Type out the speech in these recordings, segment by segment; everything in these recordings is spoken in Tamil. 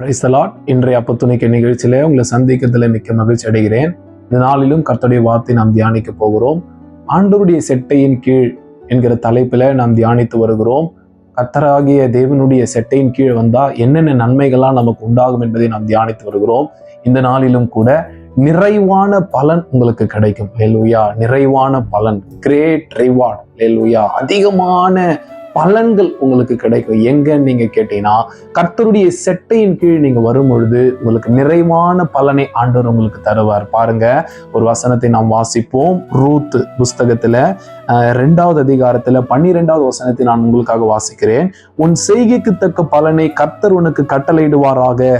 பிரைசலாட் இன்றைய அப்பத்துணைக்க நிகழ்ச்சியிலே உங்களை சந்திக்கிறதுல மிக்க மகிழ்ச்சி அடைகிறேன். இந்த நாளிலும் கர்த்தருடைய வார்த்தை நாம் தியானிக்க போகிறோம். ஆண்டோருடைய செட்டையின் கீழ் என்கிற தலைப்பில் நாம் தியானித்து வருகிறோம். கர்த்தராகிய தேவனுடைய செட்டையின் கீழ் வந்தால் என்னென்ன நன்மைகள்லாம் நமக்கு உண்டாகும் என்பதை நாம் தியானித்து வருகிறோம். இந்த நாளிலும் கூட நிறைவான பலன் உங்களுக்கு கிடைக்கும். லேலுயா நிறைவான பலன். கிரேட் ரிவார்ட் லேலுயா அதிகமான பலன்கள் உங்களுக்கு கிடைக்கும். எங்கன்னு நீங்க கேட்டீங்கன்னா கர்த்தருடைய செட்டையின் கீழ் நீங்க வரும் பொழுது உங்களுக்கு நிறைவான பலனை ஆண்டவர் உங்களுக்கு தருவார். பாருங்க ஒரு வசனத்தை நாம் வாசிப்போம். ரூத் புஸ்தகத்துல ரெண்டாவது அதிகாரத்துல பன்னிரெண்டாவது வசனத்தை நான் உங்களுக்காக வாசிக்கிறேன். உன் செய்கைக்கு தக்க பலனை கர்த்தர் உனக்கு கட்டளையிடுவாராக.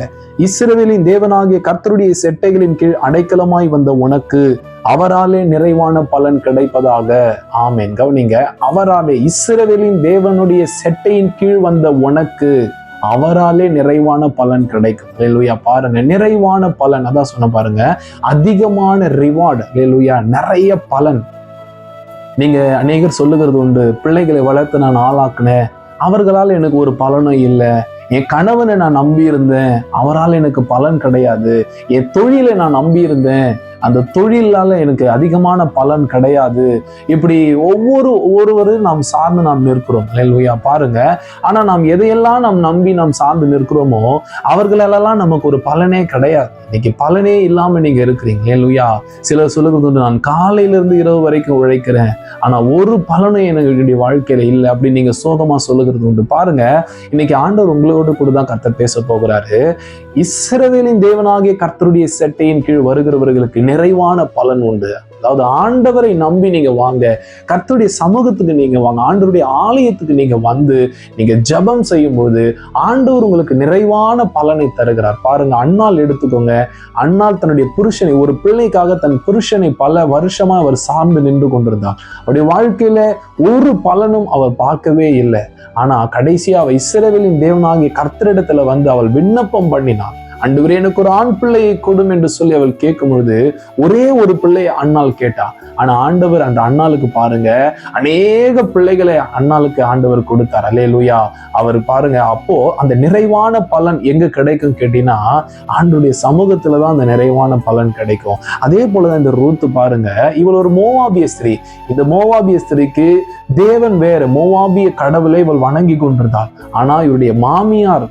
இஸ்ரவேலின் தேவனாகிய கர்த்தருடைய செட்டைகளின் கீழ் அடைக்கலமாய் வந்த உனக்கு அவராலே நிறைவான பலன் கிடைப்பதாக. ஆமேன். கவனிங்க அவராலே இஸ்ரவேலின் தேவனுடைய செட்டையின் கீழ் வந்த உனக்கு அவராலே நிறைவான பலன் கிடைக்கும். லேலுயா பாருங்க நிறைவான பலன். அதான் சொன்ன பாருங்க அதிகமான ரிவார்டு லேலுயா நிறைய பலன். நீங்க அநேகர் சொல்லுகிறது உண்டு பிள்ளைகளை வளர்த்து நான் ஆளாக்குனேன் அவர்களால் எனக்கு ஒரு பலனும் இல்லை என் கணவனை நான் நம்பியிருந்தேன் அவரால் எனக்கு பலன் கிடையாது என் தொழிலை நான் நம்பியிருந்தேன் அந்த தொழிலால் எனக்கு அதிகமான பலன் கிடையாது. இப்படி ஒவ்வொரு ஒவ்வொருவரும் நாம் சார்ந்து நாம் நிற்கிறோம். லேலுயா பாருங்க. ஆனால் நாம் எதையெல்லாம் நாம் நம்பி நாம் சார்ந்து நிற்கிறோமோ அவர்களெல்லாம் நமக்கு ஒரு பலனே கிடையாது. இன்னைக்கு பலனே இல்லாமல் நீங்கள் இருக்கிறீங்க. லேலுயா சிலர் சொல்லுகிறது உண்டு, நான் காலையிலிருந்து இரவு வரைக்கும் உழைக்கிறேன். ஆனால் ஒரு பலனும் எனக்கு என்னுடைய இல்லை. அப்படின்னு நீங்கள் சோகமாக சொல்லுகிறது உண்டு. பாருங்க. இன்னைக்கு ஆண்டவர் உங்களோடு கூட தான் கத்த பேச போகிறாரு. இஸ்ரவேலின் தேவனாகிய கர்த்தருடைய செட்டையின் கீழ் வருகிறவர்களுக்கு நிறைவான பலன் உண்டு. அதாவது ஆண்டவரை நம்பி நீங்க வாங்க கர்த்தருடைய சமூகத்துக்கு நீங்க வாங்க ஆண்டவருடைய ஆலயத்துக்கு நீங்க வந்து நீங்க ஜெபம் செய்யும்போது ஆண்டவர் உங்களுக்கு நிறைவான பலனை தருகிறார். பாருங்க அண்ணால் எடுத்துக்கோங்க. அண்ணால் தன்னுடைய புருஷனை ஒரு பிள்ளைக்காக தன் புருஷனை பல வருஷமா அவர் சார்ந்து நின்று கொண்டிருந்தார். அவருடைய வாழ்க்கையில ஒரு பலனும் அவர் பார்க்கவே இல்லை. ஆனா கடைசியா அவ இஸ்ரவேலின் தேவனாகிய கர்த்தரிடத்துல வந்து அவள் விண்ணப்பம் பண்ணினாள் அன்றுவரே எனக்கு ஒரு ஆண் பிள்ளையை கொடும் என்று சொல்லி அவள் கேட்கும் பொழுது ஒரே ஒரு பிள்ளையை அண்ணாள் கேட்டா. ஆனா ஆண்டவர் அந்த அண்ணாளுக்கு பாருங்க அநேக பிள்ளைகளை அண்ணாளுக்கு ஆண்டவர் கொடுத்தார். அலே லூயா அவர் பாருங்க அப்போ அந்த நிறைவான பலன் எங்க கிடைக்கும் கேட்டீங்கன்னா ஆண்டுடைய சமூகத்துல தான் அந்த நிறைவான பலன் கிடைக்கும். அதே போலதான் இந்த ரூத்து பாருங்க இவள் ஒரு மோவாபிய ஸ்திரீ. இந்த மோவாபிய ஸ்திரீக்கு தேவன் வேற மோவாபிய கடவுளை இவள் வணங்கி கொண்டிருந்தாள். ஆனா இவருடைய மாமியார்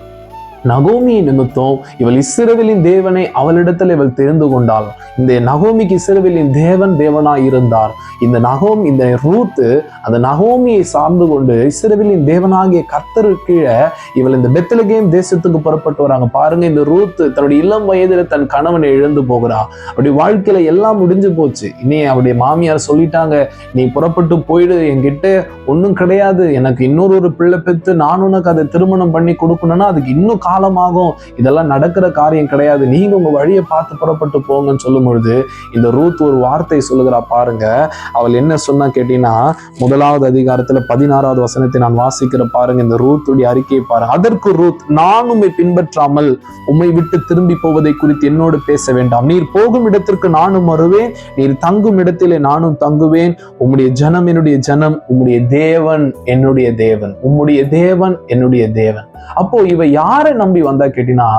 நகோமி நிமித்தம் இவள் இஸ்ரவேலின் தேவனை அவளிடத்தில் இவள் தெரிந்து கொண்டாள். இந்த நகோமிக்கு இஸ்ரவேலின் தேவன் தேவனாய் இருந்தார். இந்த நகோம் இந்த ரூத்து அந்த நகோமியை சார்ந்து கொண்டு இஸ்ரவேலின் தேவனாகிய கர்த்தரு கீழே இவள் இந்த பெத்தலகேம் தேசத்துக்கு புறப்பட்டு வராங்க. பாருங்க இந்த ரூத்து தன்னுடைய இளம் வயதில் தன் கணவனை இழந்து போகிறா. அப்படி வாழ்க்கையில எல்லாம் முடிஞ்சு போச்சு. இனி அவருடைய மாமியார் சொல்லிட்டாங்க நீ புறப்பட்டு போயிடு என்கிட்ட ஒன்றும் கிடையாது. எனக்கு இன்னொரு ஒரு பிள்ளை பெற்று நான் உனக்கு அதை திருமணம் பண்ணி கொடுக்கணும்னா அதுக்கு இன்னும் காலமாகும். இதெல்லாம் நடக்கிற காரியம் கிடையாது. நீங்க உங்க வழியை பார்த்து புறப்பட்டு போங்கன்னு சொல்லும் பொழுது இந்த ரூத் ஒரு வார்த்தை சொல்லுகிறா பாருங்க. அவள் என்ன சொன்னா கேட்டீங்கன்னா முதலாவது அதிகாரத்துல பதினாறாவது வசனத்தை நான் வாசிக்கிற பாருங்க. இந்த ரூத்துடைய அறிக்கையை பாருங்க அதற்கு ரூத் நான் உண்மை பின்பற்றாமல் உம்மை விட்டு திரும்பி போவதை குறித்து என்னோடு பேச வேண்டாம். நீர் போகும் இடத்திற்கு நானும் வருவேன். நீர் தங்கும் இடத்திலே நானும் தங்குவேன். உம்முடைய ஜனம் என்னுடைய ஜனம் உம்முடைய தேவன் என்னுடைய தேவன். உம்முடைய தேவன் என்னுடைய தேவன். அப்போ இவ யாரை நம்பி வந்தா கேட்டினா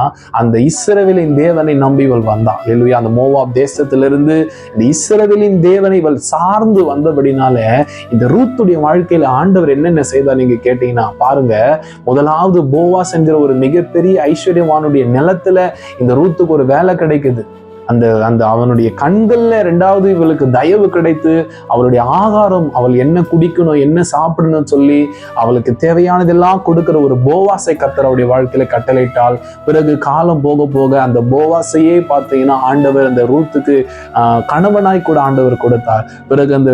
அந்த இஸ்ரவேலின் தேவனை நம்பி இவள் வந்தான் இல்லையா அந்த மோவாப் தேசத்திலிருந்து இந்த இஸ்ரவேலின் தேவனை இவள் சார்ந்து வந்தபடினால இந்த ரூத்துடைய வாழ்க்கையில ஆண்டவர் என்னென்ன செய்தார் நீங்க கேட்டீங்கன்னா பாருங்க. முதலாவது போவாஸ் என்கிற ஒரு மிகப்பெரிய ஐஸ்வர்யவானுடைய நிலத்துல இந்த ரூத்துக்கு ஒரு வேலை கிடைக்குது. அந்த அந்த அவனுடைய கண்களில் ரெண்டாவது இவளுக்கு தயவு கிடைத்து அவளுடைய ஆகாரம் அவள் என்ன குடிக்கணும் என்ன சாப்பிடணும் சொல்லி அவளுக்கு தேவையானதெல்லாம் கொடுக்கிற ஒரு போவாசை கத்தர் அவருடைய வாழ்க்கையில கட்டளையிட்டால் பிறகு காலம் போக போக அந்த போவாசையே பார்த்தீங்கன்னா ஆண்டவர் அந்த ரூத்துக்கு கணவனாய் கூட ஆண்டவர் கொடுத்தார். பிறகு அந்த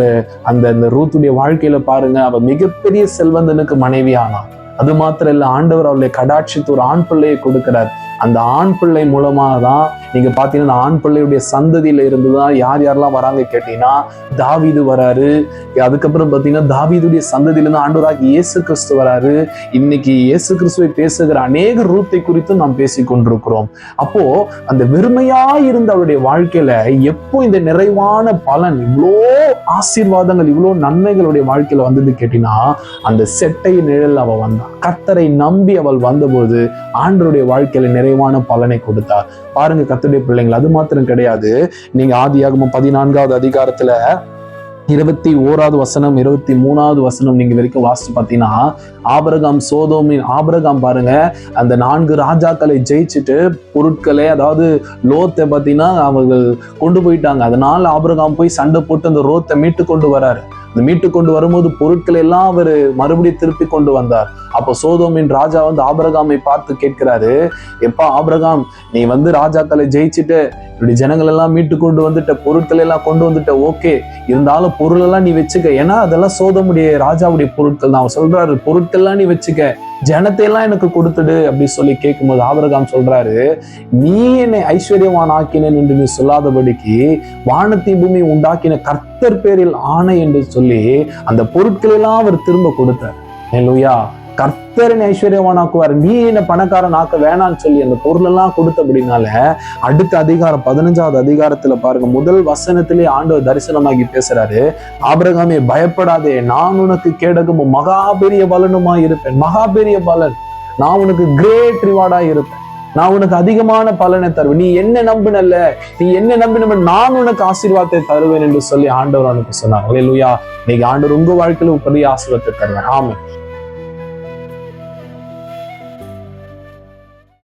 அந்த அந்த ரூத்துடைய வாழ்க்கையில பாருங்க அவ மிகப்பெரிய செல்வந்தனுக்கு மனைவி ஆனாள் அது மாத்திரம் இல்லை ஆண்டவர் அவளை கடாட்சித்து ஒரு ஆண் பிள்ளையை கொடுக்கிறார். அந்த ஆண் பிள்ளை மூலமாக தான் நீங்க பாத்தீங்கன்னா ஆண் பிள்ளையுடைய சந்ததியில இருந்து தான் யார் யாரெல்லாம் வராங்க கேட்டீங்கன்னா தாவிது வராரு. அதுக்கப்புறம் பாத்தீங்கன்னா தாவிதுடைய சந்ததியில இருந்து ஆண்டவராக இயேசு கிறிஸ்து வராரு. இன்னைக்கு இயேசு கிறிஸ்துவை பேசுகிற அநேக ரூத்தை குறித்து நாம் பேசிக் கொண்டிருக்கிறோம். அப்போ அந்த வெறுமையா இருந்த அவருடைய வாழ்க்கையில எப்போ இந்த நிறைவான பலன் இவ்வளோ ஆசீர்வாதங்கள் இவ்வளோ நன்மைகளுடைய வாழ்க்கையில வந்தது கேட்டீங்கன்னா அந்த செட்டை நிழல் அவள் வந்தான் கத்தரை நம்பி அவள் வந்தபோது ஆண்டருடைய வாழ்க்கையில நிறைவான பலனை கொடுத்தார் பாருங்க கர்த்தருடைய பிள்ளைங்கள்? அது மாத்திரம் கிடையாது. நீங்க ஆதியாகமம் பதினான்காவது அதிகாரத்துல இருபத்தி ஓராவது வசனம் இருபத்தி மூணாவது வசனம் நீங்க வரைக்கும் வாசிச்சு பார்த்தீங்கன்னா ஆபரகாம் சோதோமின் ஆபரகாம் பாருங்க அந்த நான்கு ராஜாக்களை ஜெயிச்சுட்டு பொருட்களை அதாவது லோத்தை பார்த்தீங்கன்னா அவர்கள் கொண்டு போயிட்டாங்க. அதனால ஆபரகாம் போய் சண்டை போட்டு அந்த ரோத்தை மீட்டு கொண்டு வராரு. அந்த மீட்டு கொண்டு வரும்போது பொருட்களை எல்லாம் அவர் மறுபடியும் திருப்பி கொண்டு வந்தார். அப்போ சோதோமின் ராஜா வந்து ஆபரகாமை பார்த்து கேட்கிறாரு எப்பா ஆபரகாம் நீ வந்து ராஜாக்களை ஜெயிச்சுட்டு இப்படி ஜனங்கள் எல்லாம் மீட்டு கொண்டு வந்துட்ட பொருட்களை எல்லாம் கொண்டு வந்துட்ட ஓகே. இருந்தாலும் பொருளெல்லாம் நீ வச்சுக்க. ஏன்னா அதெல்லாம் சோதமுடைய ராஜாவுடைய பொருட்கள் தான். அவர் சொல்றாரு பொருட்கள்லாம் நீ வச்சுக்க. ஜனத்தை எல்லாம் எனக்கு கொடுத்துடு அப்படி சொல்லி கேட்கும்போது ஆபரகாம் சொல்றாரு நீ என்னை ஐஸ்வர்யவான் ஆக்கினேன் என்று நீ சொல்லாதபடிக்கு வானத்தை பூமி உண்டாக்கின கர்த்தர் பேரில் ஆணை என்று சொல்லி அந்த பொருட்களெல்லாம் அவர் திரும்ப கொடுத்தார். லூயா கர்த்தரின் ஐஸ்வர்யவானாக்குவார். நீ என்ன பணக்காரன் ஆக்க வேணாம்னு சொல்லி அந்த பொருள் எல்லாம் கொடுத்தபடினால அடுத்த அதிகாரம் பதினஞ்சாவது அதிகாரத்துல பாருங்க முதல் வசனத்திலே ஆண்டவர் தரிசனமாகி பேசுறாரு. ஆபிரகாமே பயப்படாதே நான் உனக்கு கேடகமும் மகா பெரிய பலனுமா இருப்பேன். மகா பெரிய பலன். நான் உனக்கு கிரேட் ரிவார்டா இருப்பேன். நான் உனக்கு அதிகமான பலனை தருவேன். நீ என்ன நம்பினல்ல? நீ என்ன நம்பின நான் உனக்கு ஆசீர்வாதத்தை தருவேன் என்று சொல்லி ஆண்டவர் உனக்கு சொன்னார். லூயா இன்னைக்கு ஆண்டவர் உங்க வாழ்க்கையில பெரிய ஆசீர்வாதத்தை தருவேன் ஆமாம்